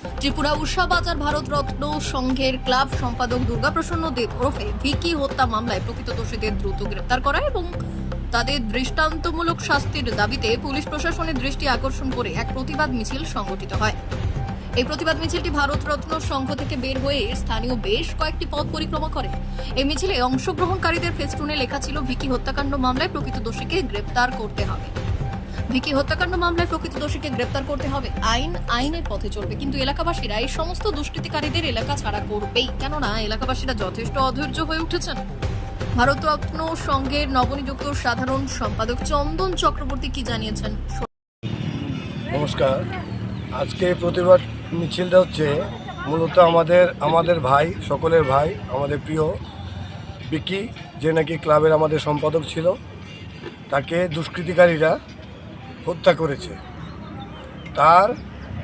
ত্রিপুরা উষাবাজার ভারতরত্ন সংঘের ক্লাব সম্পাদক দুর্গাপ্রসন্ন দেব ওরফে ভিকি হত্যা মামলায় প্রকৃত দোষীদের দ্রুত গ্রেপ্তার করা এবং তাদের দৃষ্টান্তমূলক শাস্তির দাবিতে পুলিশ প্রশাসনের দৃষ্টি আকর্ষণ করে এক প্রতিবাদ মিছিল সংগঠিত হয়। এই প্রতিবাদ মিছিলটি ভারতরত্ন সংঘ থেকে বের হয়ে স্থানীয় বেশ কয়েকটি পথ পরিক্রমা করে। এই মিছিলে অংশগ্রহণকারীদের ফেস্টুনে লেখা ছিল, ভিকি হত্যাকাণ্ড মামলায় প্রকৃত দোষীকে গ্রেপ্তার করতে হবে। ভিকি হত্যাকাণ্ড মামলায় প্রকৃত দোষীকে গ্রেপ্তার করতে হবে। আইন আইনের পথে চলবে, কিন্তু এলাকাবাসীরা এই সমস্ত দুষ্কৃতিকারীদের এলাকা ছাড়া করবেই। কেননা, এলাকাবাসীরা যথেষ্ট অধৈর্য হয়ে উঠেছেন। ভারত ভারতরত্ন সংঘের নবনিযুক্ত সাধারণ সম্পাদক চন্দন চক্রবর্তী কি জানিয়েছেন? নমস্কার। আজকে প্রতিবাদ মিছিলটা হচ্ছে মূলত আমাদের আমাদের ভাই, সকলের ভাই, আমাদের প্রিয় বিকি যে নাকি ক্লাবের আমাদের সম্পাদক ছিল, তাকে দুষ্কৃতিকারীরা হত্যা করেছে। তার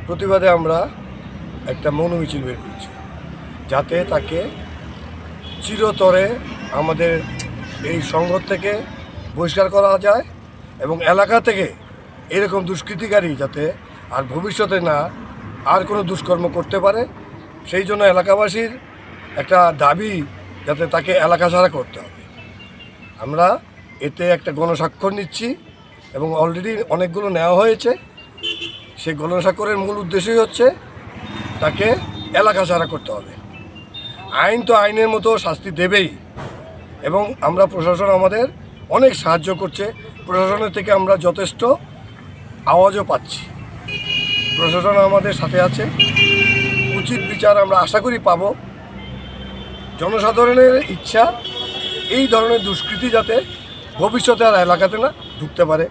প্রতিবাদে আমরা একটা মৌন মিছিল বের করছি, যাতে তাকে চিরতরে আমাদের এই সংঘ থেকে বহিষ্কার করা যায় এবং এলাকা থেকে এরকম দুষ্কৃতিকারী যাতে আর ভবিষ্যতে না আর কোনো দুষ্কর্ম করতে পারে, সেই জন্য এলাকাবাসীর একটা দাবি যাতে তাকে এলাকা ছাড়া করতে হবে। আমরা এতে একটা গণস্বাক্ষর নিচ্ছি। এবং অলরেডি অনেকগুলো নেওয়া হয়েছে। সেই গণস্বাক্ষরের মূল উদ্দেশ্যই হচ্ছে তাকে এলাকা ছাড়া করতে হবে। আইন তো আইনের মতো শাস্তি দেবেই। এবং আমরা প্রশাসন আমাদের অনেক সাহায্য করছে। প্রশাসনের থেকে আমরা যথেষ্ট আওয়াজও পাচ্ছি। প্রশাসন আমাদের সাথে আছে। উচিত বিচার আমরা আশা করি পাব। জনসাধারণের ইচ্ছা এই ধরনের দুষ্কৃতি যাতে ভবিষ্যতে আর এলাকাতে না ঢুকতে পারে।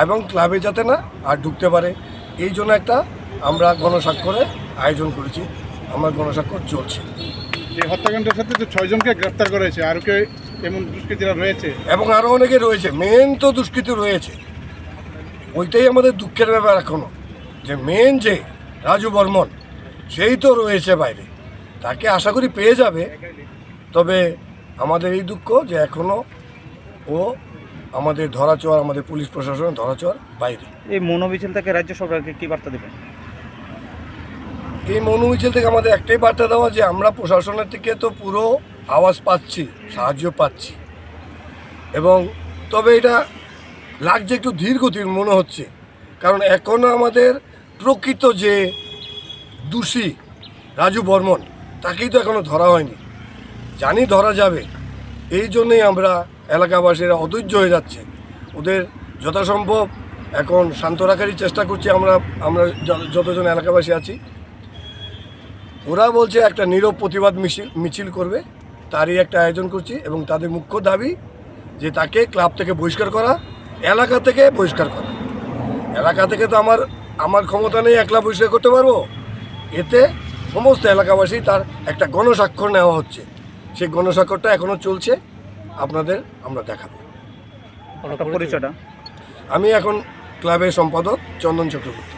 এবং ক্লাবে যাতে না আর ঢুকতে পারে। এই জন্য একটা আমরা গণস্বাক্ষরের আয়োজন করেছি। আমার গণস্বাক্ষর চলছে। এই হত্যাকাণ্ডের সাথে তো ছয়জনকে গ্রেপ্তার করেছে আর কেউ এমন দুষ্কৃতীরা রয়েছে? এবং আরও অনেকে রয়েছে। মেন তো দুষ্কৃতি রয়েছে। ওইটাই আমাদের দুঃখের ব্যাপার এখনও। যে মেন যে রাজু বর্মন সেই তো রয়েছে বাইরে। তাকে আশা করি পেয়ে যাবে। তবে আমাদের এই দুঃখ যে এখনও ও আমাদের ধরাচোয়ার আমাদের পুলিশ প্রশাসনের ধরাচোয়ার বাইরে। এই মনোমিছিল থেকে রাজ্য সরকারকে কি বার্তা দেবেন? এই মনু মিছিল থেকে আমাদের একটাই বার্তা দেওয়া যে আমরা প্রশাসনের থেকে তো পুরো আওয়াজ পাচ্ছি সাহায্য পাচ্ছি। এবং তবে এটা লাগছে একটু ধীর গতির মনে হচ্ছে। কারণ এখনও আমাদের প্রকৃত যে দোষী রাজু বর্মন তাকেই তো এখনও ধরা হয়নি। জানি ধরা যাবে। এই জন্যই আমরা এলাকাবাসীরা অধৈর্য হয়ে যাচ্ছে। ওদের যথাসম্ভব এখন শান্ত রাখারই চেষ্টা করছি আমরা আমরা যতজন এলাকাবাসী আছি। ওরা বলছে একটা নীরব প্রতিবাদ মিছিল মিছিল করবে। তারই একটা আয়োজন করছি এবং তাদের মুখ্য দাবি যে তাকে ক্লাব থেকে বহিষ্কার করা, এলাকা থেকে বহিষ্কার করা। এলাকা থেকে তো আমার আমার ক্ষমতা নেই একলা বহিষ্কার করতে পারব। এতে সমস্ত এলাকাবাসী তার একটা গণস্বাক্ষর নেওয়া হচ্ছে। সেই গণস্বাক্ষরটা এখনও চলছে। আপনাদের আমরা দেখাবো। পরিচয়টা? আমি এখন ক্লাবের সম্পাদক চন্দন চক্রবর্তী।